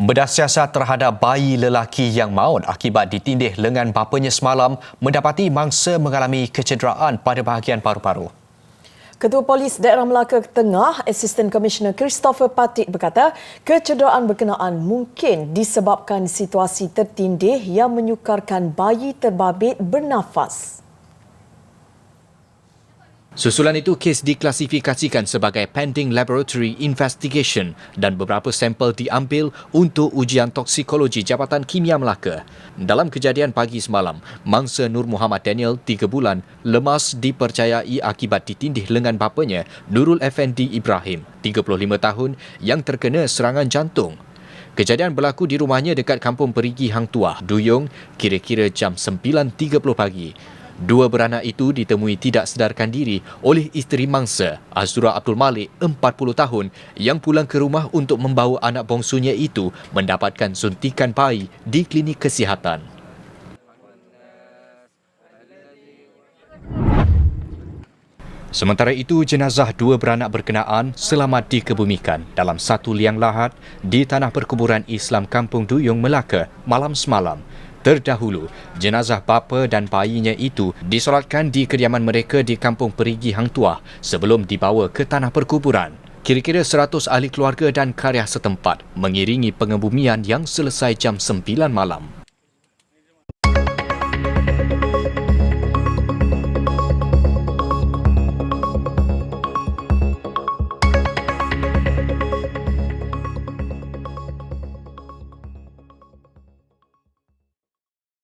Bedah siasat terhadap bayi lelaki yang maut akibat ditindih lengan bapanya semalam mendapati mangsa mengalami kecederaan pada bahagian paru-paru. Ketua Polis Daerah Melaka Tengah, Assistant Commissioner Christopher Patik berkata, kecederaan berkenaan mungkin disebabkan situasi tertindih yang menyukarkan bayi terbabit bernafas. Susulan itu, kes diklasifikasikan sebagai pending laboratory investigation dan beberapa sampel diambil untuk ujian toksikologi Jabatan Kimia Melaka. Dalam kejadian pagi semalam, mangsa Nur Muhammad Daniel, 3 bulan, lemas dipercayai akibat ditindih lengan bapanya, Nurul Effendi Ibrahim, 35 tahun, yang terkena serangan jantung. Kejadian berlaku di rumahnya dekat Kampung Perigi Hang Tuah, Duyung, kira-kira jam 9.30 pagi. Dua beranak itu ditemui tidak sedarkan diri oleh isteri mangsa, Azura Abdul Malik, 40 tahun, yang pulang ke rumah untuk membawa anak bongsunya itu mendapatkan suntikan bayi di klinik kesihatan. Sementara itu, jenazah dua beranak berkenaan selamat dikebumikan dalam satu liang lahat di tanah perkuburan Islam Kampung Duyung, Melaka malam semalam. Terdahulu, jenazah bapa dan bayinya itu disolatkan di kediaman mereka di Kampung Perigi Hang Tuah sebelum dibawa ke tanah perkuburan. Kira-kira 100 ahli keluarga dan karya setempat mengiringi pengebumian yang selesai jam 9 malam.